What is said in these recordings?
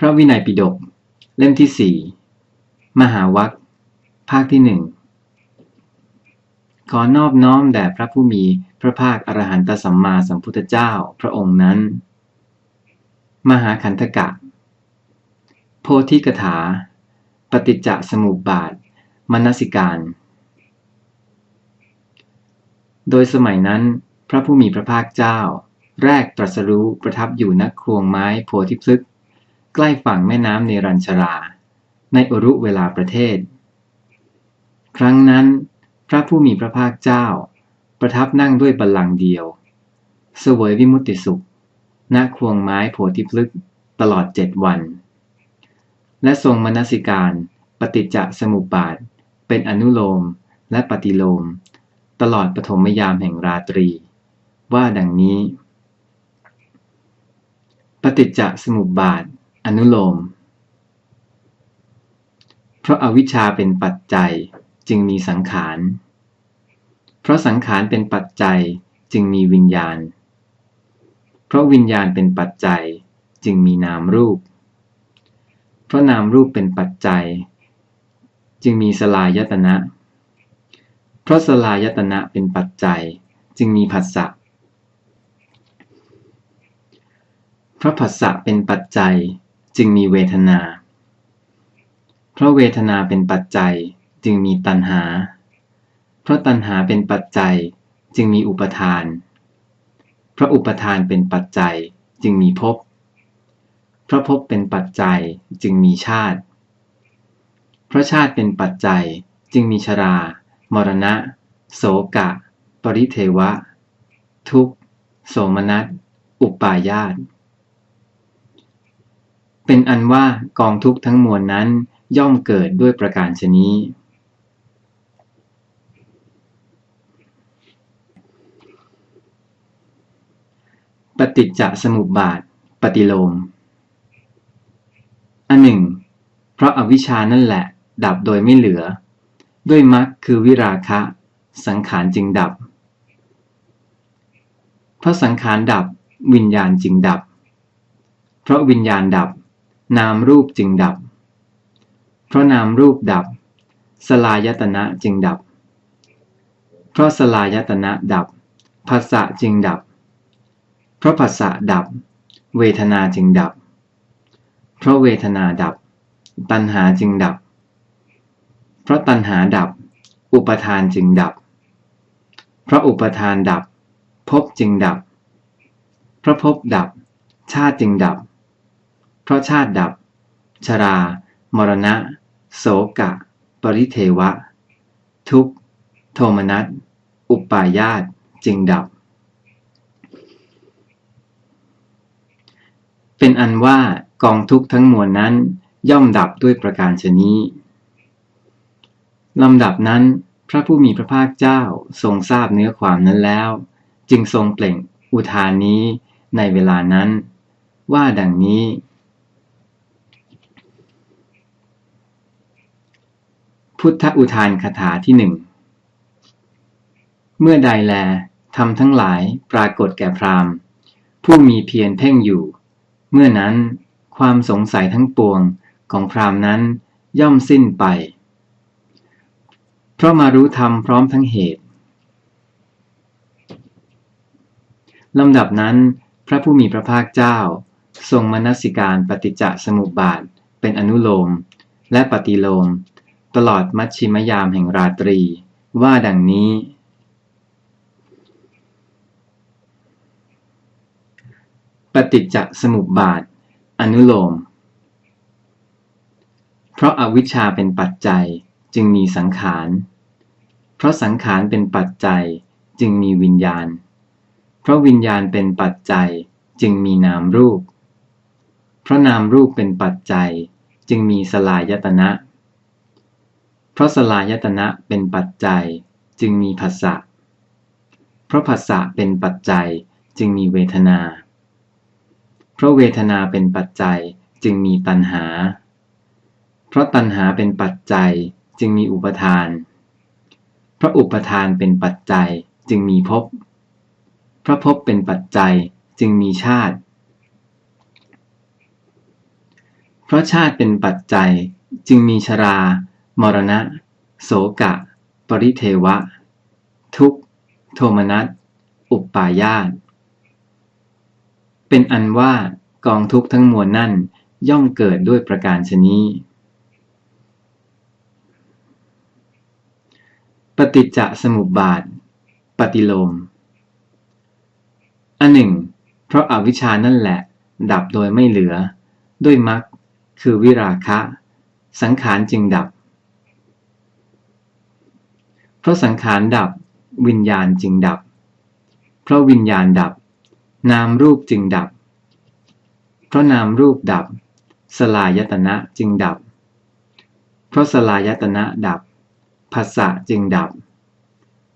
พระวินัยปิฎกเล่มที่สี่มหาวัคภาคที่หนึ่งขอนอบน้อมแด่พระผู้มีพระภาคอรหันตสัมมาสัมพุทธเจ้าพระองค์นั้น มหาขันธกะ โพธิกถา ปฏิจจสมุปบาท มนสิการ โดยสมัยนั้น พระผู้มีพระภาคเจ้า แรกตรัสรู้ประทับอยู่ณครวงไม้โพธิพฤกษ์ ใกล้ฝั่งแม่น้ำเนรัญชรา ในอรุเวลาประเทศ ครั้งนั้นพระผู้มีพระภาคเจ้า ประทับนั่งด้วยบัลลังก์เดียว เสวยวิมุตติสุข ณ ควงไม้โพธิพฤกษ์ตลอดเจ็ดวัน และทรงมนสิการ ปฏิจจสมุปบาท เป็นอนุโลมและปฏิโลม ตลอดปฐมยามแห่งราตรี ว่าดังนี้ ปฏิจจสมุปบาท อนุโลม เพราะอาวิชชาเป็นปัจจัยจึงมีสังขาร เพราะสังขารเป็นปัจจัยจึงมีวิญญาณ เพราะวิญญาณเป็นปัจจัยจึงมีนามรูป เพราะนามรูปเป็นปัจจัย จึงมีสลายตนะ เพราะสลายตนะเป็นปัจจัยจึงมีผัสสะ เพราะผัสสะเป็นปัจจัย จึงมีเวทนา เพราะเวทนาเป็นปัจจัยจึงมีตัณหา เพราะตัณหาเป็นปัจจัยจึงมีอุปทาน เพราะอุปทานเป็นปัจจัยจึงมีภพ เพราะภพเป็นปัจจัยจึงมีชาติ เพราะชาติเป็นปัจจัยจึงมีชรา มรณะ โสกะ ปริเทวะ ทุกข์โสมนัส อุปาญาต เป็นอันว่ากองทุกข์ทั้งมวลนั้นย่อมเกิดด้วยประการชนี้ ปฏิจจสมุปบาท ปฏิโลม อันหนึ่ง เพราะอาวิชชานั่นแหละ ดับโดยไม่เหลือ ด้วยมรรคคือวิราคะ สังขารจึงดับ เพราะสังขารดับวิญญาณจึงดับ เพราะวิญญาณดับ นามรูปจึงดับ เพราะนามรูปดับ สลายตนะจึงดับ เพราะสลายตนะดับภาษะจึงดับ เพราะภาษะดับ เวทนาจึงดับ เพราะเวทนาดับ ตัณหาจึงดับ เพราะตัณหาดับ อุปทานจึงดับ เพราะอุปทานดับภพจึงดับ เพราะภพดับ ชาติจึงดับ เพราะชาติดับ ชรา มรณะ โสกะ ปริเทวะ ทุกโทมนัส อุปาญาตจึงดับ เป็นอันว่ากองทุกทั้งมวลนั้นย่อมดับด้วยประการชนี้ลำดับนั้น พระผู้มีพระภาคเจ้าทรงทราบเนื้อความนั้นแล้ว จึงทรงเปล่งอุทานนี้ในเวลานั้น ว่าดังนี้ พุทธอุทานคาถาที่หนึ่ง เมื่อใดแลทำทั้งหลายปรากฏแก่พราหมณ์ ผู้มีเพียรเพ่งอยู่ เมื่อนั้นความสงสัยทั้งปวงของพราหมณ์นั้นย่อมสิ้นไป เพราะมารู้ธรรมพร้อมทั้งเหตุลำดับนั้น พระผู้มีพระภาคเจ้า ทรงมนสิการปฏิจจสมุปบาทเป็นอนุโลม และปฏิโลม ตลอดมัชชิมยามแห่งราตรี ว่าดังนี้ ปฏิจจสมุปบาท อนุโลม เพราะอาวิชชาเป็นปัจจัยจึงมีสังขาร เพราะสังขารเป็นปัจจัยจึงมีวิญญาณ เพราะวิญญาณเป็นปัจจัยจึงมีนามรูป เพราะนามรูปเป็นปัจจัย จึงมีสลายตนะเพราะสลายตนะเป็นปัจจัยจึงมีผัสสะ เพราะผัสสะเป็นปัจจัยจึงมีเวทนา เพราะเวทนาเป็นปัจจัยจึงมีตัณหา เพราะตัณหาเป็นปัจจัยจึงมีอุปทาน เพราะอุปทานเป็นปัจจัยจึงมีภพ เพราะภพเป็นปัจจัยจึงมีชาติ เพเพราะชาติเป็นปัจจัยจึงมีชรา มรณะ โสกะ ปริเทวะ ทุกโทมนัส อุปปายาต เป็นอันว่ากองทุกทั้งมวลนั่นย่อมเกิดด้วยประการชนี้ ปฏิจจสมุปบาท ปฏิโลม อันหนึ่ง เพราะอาวิชชานั่นแหละ ดับโดยไม่เหลือ ด้วยมรรคคือวิราคะ สังขารจึงดับ ราะสังขารดับวิญญาณจึงดับ เพราะวิญญาณดับ นามรูปจึงดับ เพราะนามรูปดับ สลายตนะจึงดับ เพราะสลายตนะดับภาษะจึงดับ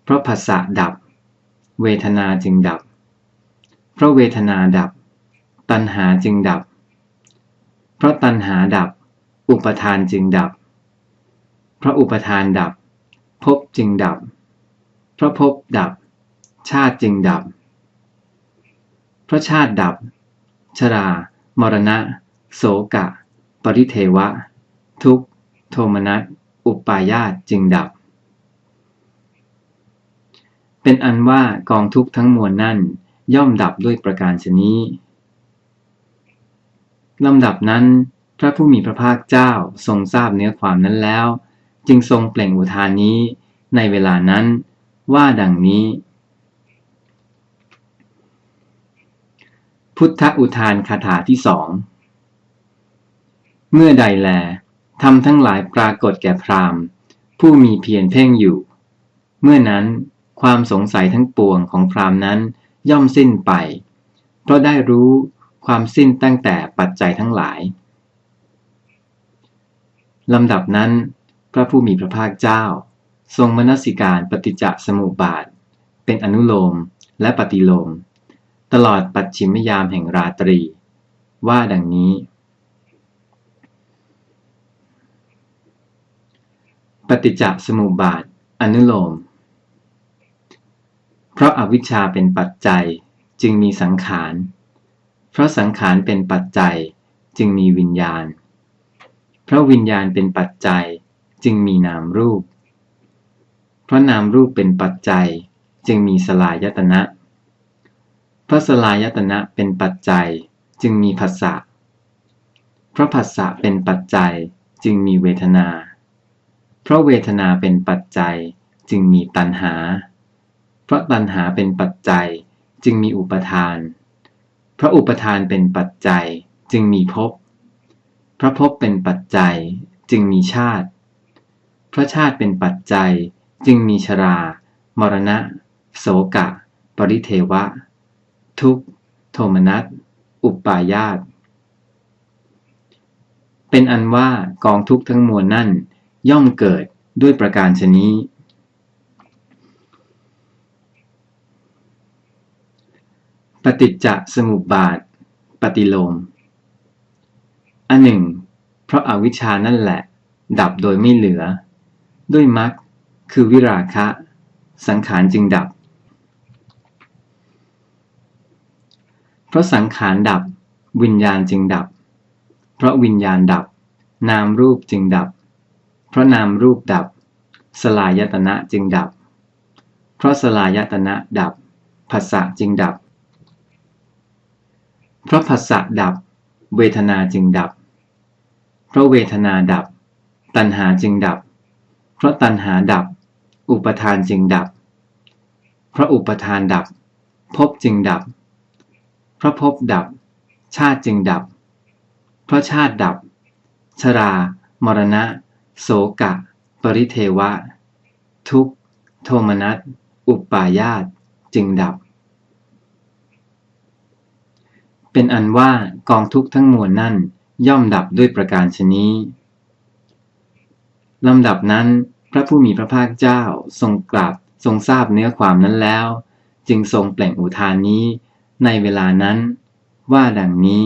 เพราะภาษะดับ เวทนาจึงดับ เพราะเวทนาดับ ตัณหาจึงดับ เพราะตัณหาดับ อุปทานจึงดับ เพราะอุปทานดับ ภพจึงดับเพราะภพดับ ชาติจึงดับเพราะชาติดับ ชรา มรณะ โสกะ ปริเทวะ ทุกโทมนัส อุปายาตจึงดับ เป็นอันว่ากองทุกทั้งมวลนั่นย่อมดับด้วยประการชนี้ลำดับนั้น พระผู้มีพระภาคเจ้าทรงทราบเนื้อความนั้นแล้ว จึงทรงเปล่งอุทานนี้ในเวลานั้นว่าดังนี้ พุทธอุทานคาถาที่สองเมื่อใดแลทำทั้งหลายปรากฏแก่พราหมณ์ ผู้มีเพียรเพ่งอยู่ เมื่อนั้นความสงสัยทั้งปวงของพราหมณ์นั้นย่อมสิ้นไป เพราะได้รู้ความสิ้นตั้งแต่ปัจจัยทั้งหลายลำดับนั้น พระผู้มีพระภาคเจ้า ทรงมนสิการปฏิจจสมุปบาท เป็นอนุโลมและปฏิโลม ตลอดปัจฉิมยามแห่งราตรี ว่าดังนี้ ปฏิจจสมุปบาท อนุโลม เพราะอาวิชชาเป็นปัจจัยจึงมีสังขาร เพราะสังขารเป็นปัจจัยจึงมีวิญญาณ เพราะวิญญาณเป็นปัจจัย จึงมีนามรูป เพราะนามรูปเป็นปัจจัยจึงมีสลายตนะเพราะสลายตนะเป็นปัจจัยจึงมีภาษะเพราะภาษะเป็นปัจจัยจึงมีเวทนา เพราะเวทนาเป็นปัจจัยจึงมีตัณหา เพราะตัณหาเป็นปัจจัยจึงมีอุปทาน เพราะอุปทานเป็นปัจจัยจึงมีภพ เพราะภพเป็นปัจจัยจึงมีชาติ เพราะชาติเป็นปัจจัยจึงมีชรา มรณะ โสกะ ปริเทวะ ทุกโทมนัส อุปายาต เป็นอันว่ากองทุกข์ทั้งมวลนั่น ย่อมเกิดด้วยประการชนี้ ปฏิจจสมุปบาท ปฏิโลม อันหนึ่ง เพราะอาวิชชานั่นแหละ ดับโดยไม่เหลือ ด้วยมรรคคือวิราคะ สังขารจึงดับ เพราะสังขารดับ วิญญาณจึงดับ เพราะวิญญาณดับ นามรูปจึงดับ เพราะนามรูปดับ สลายตนะจึงดับ เพราะสลายตนะดับภาษะจึงดับ เพราะภาษะดับ เวทนาจึงดับ เพราะเวทนาดับ ตัณหาจึงดับ เพราะตัณหาดับ อุปทานจึงดับ เพราะอุปทานดับภพจึงดับ เพราะภพดับ ชาติจึงดับ เพราะชาติดับ ชรา มรณะ โสกะ ปริเทวะ ทุกโทมนัส อุปปายาตจึงดับ เป็นอันว่ากองทุกข์ทั้งมวลนั่นย่อมดับด้วยประการชนี้ ลำดับนั้น พระผู้มีพระภาคเจ้าทรงกราบทรงทราบเนื้อความนั้นแล้ว จึงทรงเปล่งอุทานนี้ ในเวลานั้น ว่าดังนี้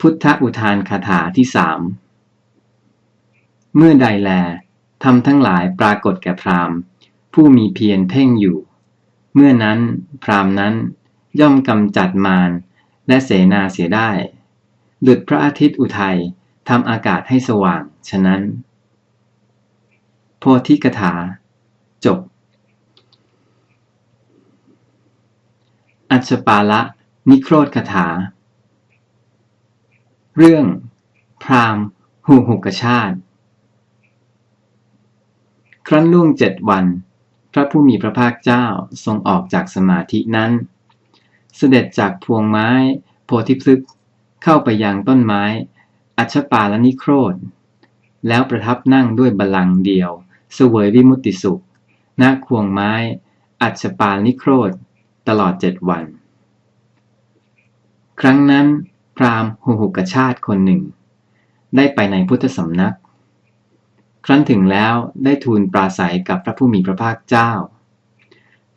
พุทธอุทานคาถาที่สามเมื่อใดแลทำทั้งหลายปรากฏแก่พราหมณ์ ผู้มีเพียรเพ่งอยู่ เมื่อนั้นพราหมณ์นั้นย่อมกำจัดมารและเสนาเสียได้ ดุจพระอาทิตย์อุทัยทำอากาศให้สว่าง ฉะนั้น โพธิกถา จบ อัชปาละนิโครธคถา เรื่อง พรามหูหุกชาติ ครั้นล่วงเจ็ดวัน พระผู้มีพระภาคเจ้าทรงออกจากสมาธินั้น เสด็จจากพวงไม้โพธิพฤกษ์ เข้าไปยังต้นไม้ อัชปาลนิโครธแล้วประทับนั่งด้วยบัลลังก์เดียว เสวยวิมุตติสุขณควงไม้ อัชปาลนิโครธตลอดเจ็ดวัน ครั้งนั้น พราหมณ์หูหุกชาติคนหนึ่ง ได้ไปในพุทธสำนัก ครั้นถึงแล้วได้ทูลปราศัยกับพระผู้มีพระภาคเจ้า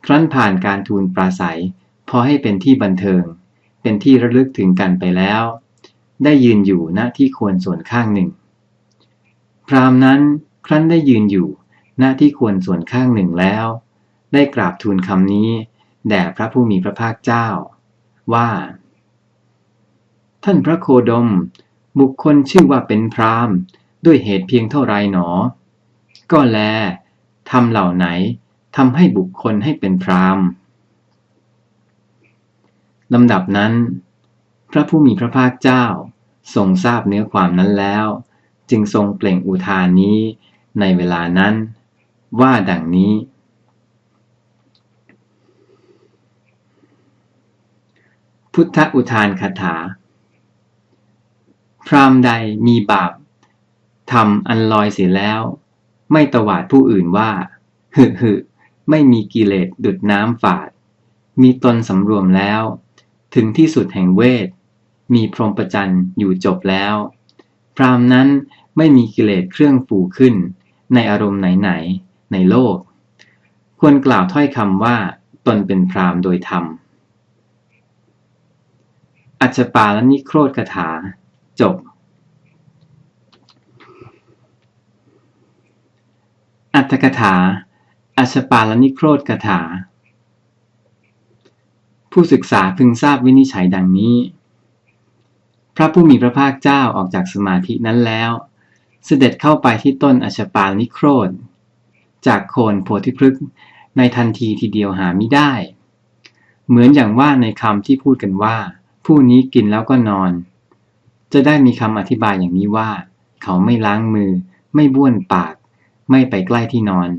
ครั้นผ่านการทูลปราศัย พอให้เป็นที่บันเทิง เป็นที่ระลึกถึงกันไปแล้ว ได้ยืนอยู่ณที่ควรส่วนข้างหนึ่ง พราหมณ์นั้นครั้นได้ยืนอยู่ณที่ควรส่วนข้างหนึ่งแล้ว ได้กราบทูลคำนี้ แด่พระผู้มีพระภาคเจ้า ว่า ท่านพระโคดม บุคคลชื่อว่าเป็นพราหมณ์ด้วยเหตุเพียงเท่าไรหนอ ก็แลทำเหล่าไหนทำให้บุคคลให้เป็นพราหมณ์ ลำดับนั้น พระผู้มีพระภาคเจ้า ทรงทราบเนื้อความนั้นแล้ว จึงทรงเปล่งอุทานนี้ในเวลานั้น ว่าดังนี้ พุทธอุทานคาถา พรามใดมีบาปทำอันลอยเสียแล้ว ไม่ตวาดผู้อื่นว่าหึหึไม่มีกิเลสดุดน้ำฝาด มีตนสำรวมแล้ว ถึงที่สุดแห่งเวท มีพรหมประจันอยู่จบแล้ว พรามนั้นไม่มีกิเลสเครื่องฟูขึ้น ในอารมณ์ไหนๆในโลก ควรกล่าวถ้อยคำว่าตนเป็นพรามโดยธรรม อัจฉปาลนิโครธคาถา จบ อัตถกถาอัชฌปาลนิโครธคาถา ผู้ศึกษาพึงทราบวินิจฉัยดังนี้ พระผู้มีพระภาคเจ้าออกจากสมาธินั้นแล้ว เสด็จเข้าไปที่ต้นอชปาลนิโครธจากโคนโพธิพฤกษ์ในทันทีทีเดียวหาไม่ได้ เหมือนอย่างว่าในคำที่พูดกันว่า ผู้นี้กินแล้วก็นอน จะได้มีคำอธิบายอย่างนี้ว่า เขาไม่ล้างมือ ไม่บ้วนปาก ไม่ไปใกล้ที่นอน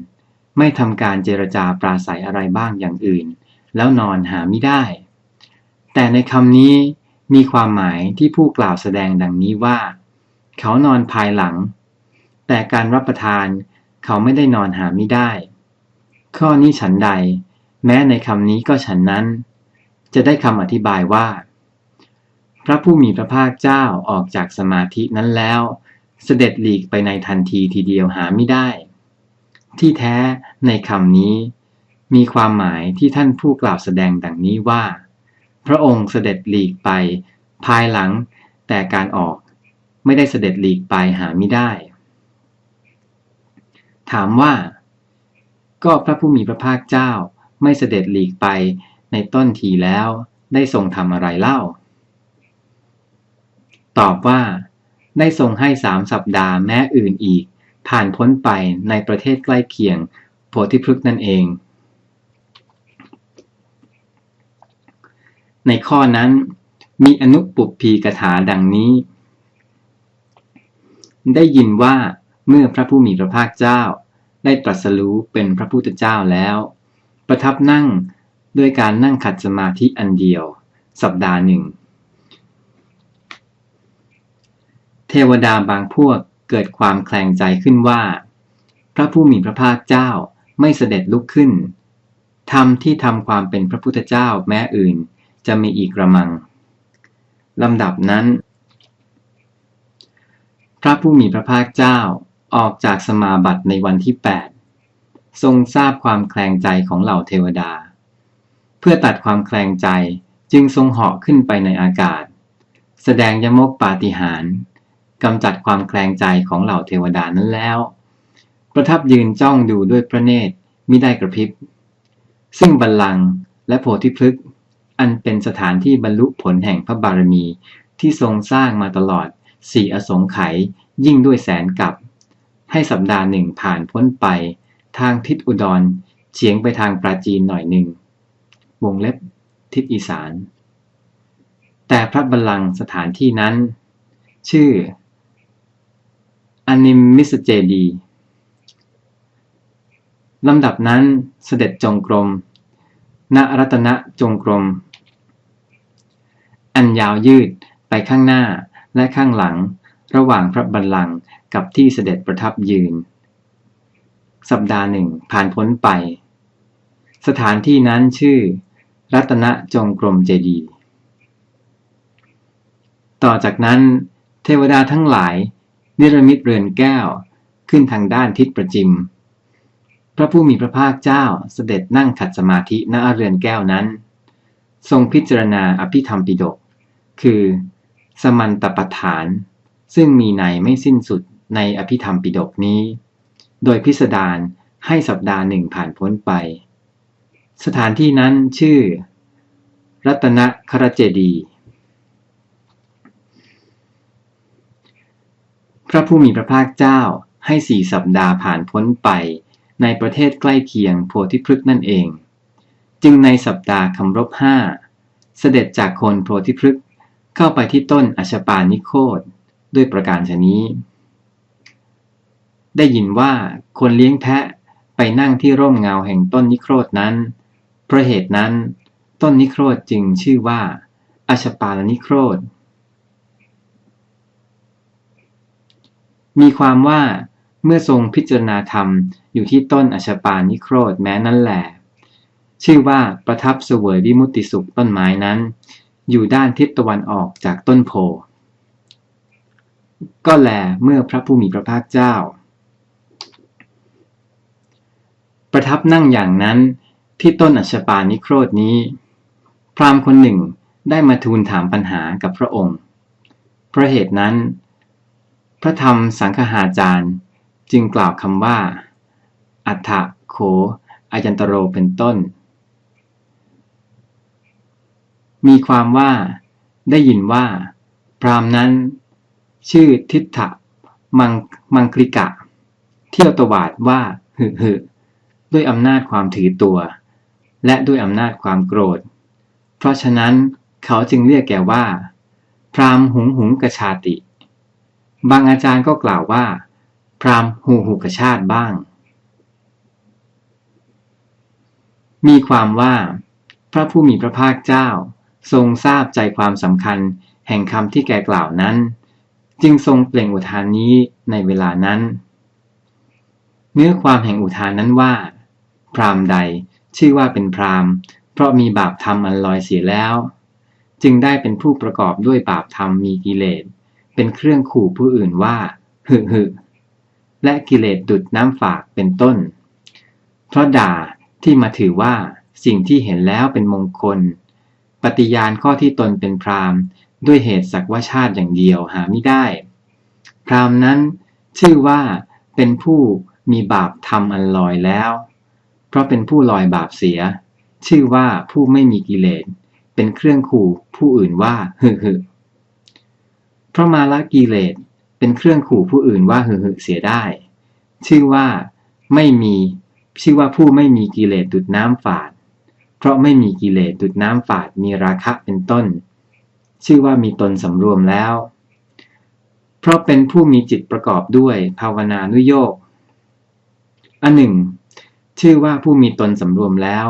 ไม่ทำการเจรจาปราศัยอะไรบ้างอย่างอื่น แล้วนอนหาไม่ได้ แต่ในคำนี้มีความหมายที่ผู้กล่าวแสดงดังนี้ว่า เขานอนภายหลัง แต่การรับประทานเขาไม่ได้นอนหาไม่ได้ ข้อนี้ฉันใด แม้ในคำนี้ก็ฉันนั้น จะได้คำอธิบายว่า พระผู้มีพระภาคเจ้าออกจากสมาธินั้นแล้ว เสด็จหลีกไปในทันทีทีเดียวหาไม่ได้ ที่แท้ในคำนี้ มีความหมายที่ท่านผู้กล่าวแสดงดังนี้ว่า พระองค์เสด็จหลีกไป ภายหลัง แต่การออกไม่ได้เสด็จหลีกไปหาไม่ได้ ถามว่า ก็พระผู้มีพระภาคเจ้าไม่เสด็จหลีกไปในต้นทีแล้วได้ทรงทำอะไรเล่า ตอบว่า ได้ทรงให้สามสัปดาห์แม้อื่นอีก ผ่านพ้นไปในประเทศใกล้เคียงโพธิพฤกษ์นั่นเอง ในข้อนั้นมีอนุปุปพีกถาดังนี้ ได้ยินว่าเมื่อพระผู้มีพระภาคเจ้า ได้ตรัสรู้เป็นพระพุทธเจ้าแล้ว ประทับนั่งด้วยการนั่งขัดสมาธิอันเดียว สัปดาห์หนึ่ง เทวดาบางพวกเกิดความแคลงใจขึ้นว่า พระผู้มีพระภาคเจ้าไม่เสด็จลุกขึ้นทำที่ทำความเป็นพระพุทธเจ้าแม้อื่น จะมีอีกระมังลำดับนั้น พระผู้มีพระภาคเจ้าออกจากสมาบัติในวันที่ 8 ทรงทราบความแคลงใจของเหล่าเทวดา เพื่อตัดความแคลงใจจึงทรงเหาะขึ้นไปในอากาศ แสดงยมกปาฏิหาริย์กำจัดความแคลงใจของเหล่าเทวดานั้นแล้ว ประทับยืนจ้องดูด้วยพระเนตรมิได้กระพริบ ซึ่งบัลลังก์และโพธิพฤกษ์ อันเป็นสถานที่บรรลุผลแห่งพระบารมี ที่ทรงสร้างมาตลอดสี่อสงไขยยิ่งด้วยแสนกับ ให้สัปดาห์หนึ่งผ่านพ้นไป ทางทิศอุดรเฉียงไปทางปราจีนหน่อยหนึ่ง วงเล็บทิศอีสาน แต่พระบัลลังก์สถานที่นั้น ชื่ออนิมมิสเจดีลำดับนั้นเสด็จจงกรม ณรัตนจงกรม อันยาวยืดไปข้างหน้าและข้างหลัง ระหว่างพระบัลลังก์กับที่เสด็จประทับยืน สัปดาห์หนึ่งผ่านพ้นไป สถานที่นั้นชื่อ รัตนจงกรมเจดีย์ต่อจากนั้น เทวดาทั้งหลาย นิรมิตเรือนแก้วขึ้นทางด้านทิศประจิม พระผู้มีพระภาคเจ้าเสด็จนั่งขัดสมาธิณเรือนแก้วนั้น ทรงพิจารณาอภิธรรมปิฎกคือ สมันตปฐาน ซึ่งมีในไม่สิ้นสุดในอภิธรรมปิฎกนี้ โดยพิสดารให้สัปดาห์หนึ่งผ่านพ้นไป สถานที่นั้นชื่อ รัตนครเจดี พระผู้มีพระภาคเจ้าให้สี่สัปดาห์ผ่านพ้นไป ในประเทศใกล้เคียงโพธิพฤกษ์นั่นเอง จึงในสัปดาห์คำรบห้าเสด็จจากโคนโพธิพฤกษ์เข้าไปที่ต้นอชปานิโคตด้วยประการชนี้ ได้ยินว่าคนเลี้ยงแพะไปนั่งที่ร่มเงาแห่งต้นนิโครธนั้น เพราะเหตุนั้น ต้นนิโครธจึงชื่อว่าอชปาลนิโครธมีความว่า เมื่อทรงพิจารณาธรรมอยู่ที่ต้นอชปานิโครธแม้นั่นแหละชื่อว่าประทับเสวยวิมุติสุขต้นไม้นั้น อยู่ด้านทิศตะวันออกจากต้นโพก็แลเมื่อพระผู้มีพระภาคเจ้า ประทับนั่งอย่างนั้นที่ต้นอัชปานิโครธนี้ พราหมณ์คนหนึ่งได้มาทูลถามปัญหากับพระองค์ เพราะเหตุนั้น พระธรรมสังฆาจารย์ จึงกล่าวคำว่า อัฏฐโข อายันตโรเป็นต้น มีความว่า ได้ยินว่า พรามนั้น ชื่อทิฏฐมังมังคลิกะ เที่ยวตวาดว่าหึหึด้วยอำนาจความถือตัว และด้วยอำนาจความโกรธ เพราะฉะนั้นเขาจึงเรียกแกว่า พรามหุงหุงกชาติ บางอาจารย์ก็กล่าวว่า รามหูหุกชาติบ้าง มีความว่า พระผู้มีพระภาคเจ้า ทรงทราบใจความสำคัญแห่งคำที่แกกล่าวนั้น จึงทรงเปล่งอุทานนี้ในเวลานั้น เนื้อความแห่งอุทานนั้นว่า พรามใดชื่อว่าเป็นพรามเพราะมีบาปธรรมอันลอยเสียแล้ว จึงได้เป็นผู้ประกอบด้วยบาปธรรมมีกิเลสเป็นเครื่องขู่ผู้อื่นว่า หึหึ และกิเลสดุดน้ำฝากเป็นต้น เพราะด่าที่มาถือว่าสิ่งที่เห็นแล้วเป็นมงคล ปฏิญาณข้อที่ตนเป็นพราหมณ์ด้วยเหตุสักว่าชาติอย่างเดียวหาไม่ได้ พราหมณ์นั้นชื่อว่าเป็นผู้มีบาปทำอันลอยแล้ว เพราะเป็นผู้ลอยบาปเสีย ชื่อว่าผู้ไม่มีกิเลส เป็นเครื่องขู่ผู้อื่นว่าหึหึเพราะมาละกิเลส เป็นเครื่องขู่ผู้อื่นว่าหึหึเสียได้ ชื่อว่าไม่มีชื่อว่าผู้ไม่มีกิเลสดุดน้ำฝาด เพราะไม่มีกิเลสดุดน้ำฝาดมีราคะเป็นต้น ชื่อว่ามีตนสำรวมแล้ว เพราะเป็นผู้มีจิตประกอบด้วยภาวนานุโยกอันหนึ่ง ชื่อว่าผู้มีตนสำรวมแล้ว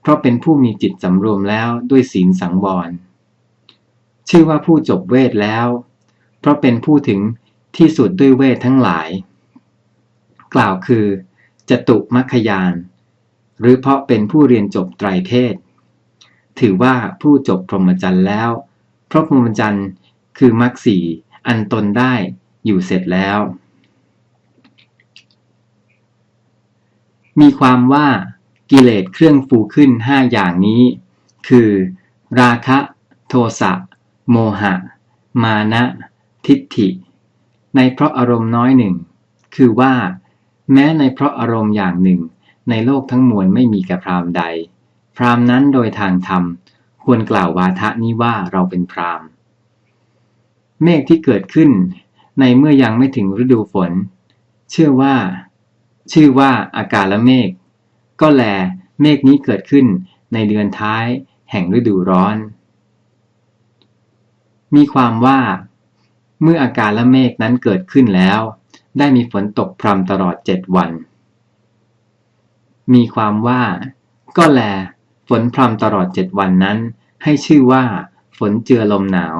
เพราะเป็นผู้มีจิตสำรวมแล้วด้วยศีลสังวรชื่อว่าผู้จบเวทแล้ว เพราะเป็นผู้ถึงที่สุดด้วยเวททั้งหลาย กล่าวคือจตุมัคคยาน หรือเพราะเป็นผู้เรียนจบไตรเพศ ถือว่าผู้จบพรหมจรรย์แล้ว เพราะพรหมจรรย์คือมรรคสี่อันตนได้อยู่เสร็จแล้ว มีความว่ากิเลสเครื่องฟูขึ้นห้าอย่างนี้ คือ ราคะ โทสะ โมหะ มานะ ทิฏฐิ ในเพราะอารมณ์น้อยหนึ่ง คือว่า แม้ในเพราะอารมณ์อย่างหนึ่ง ในโลกทั้งมวลไม่มีแก่พรามใด พรามนั้นโดยทางธรรม ควรกล่าววาทะนี้ว่าเราเป็นพราหมณ์เมฆที่เกิดขึ้น ในเมื่อยังไม่ถึงฤดูฝน เชื่อว่า ชื่อว่าอากาศละเมฆก็แลเมฆนี้เกิดขึ้นในเดือนท้ายแห่งฤดูร้อน มีความว่า เมื่ออาการและเมฆนั้นเกิดขึ้นแล้ว ได้มีฝนตกพรำตลอดเจ็ดวัน มีความว่า ก็แล ฝนพรำตลอดเจ็ดวันนั้น ให้ชื่อว่า ฝนเจือลมหนาว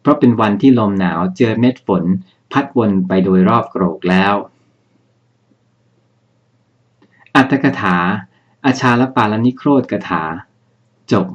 เพราะเป็นวันที่ลมหนาวเจือเม็ดฝน พัดวนไปโดยรอบโกรกแล้ว อัตถกถา อาชาลปาลนิโครธกถา จบ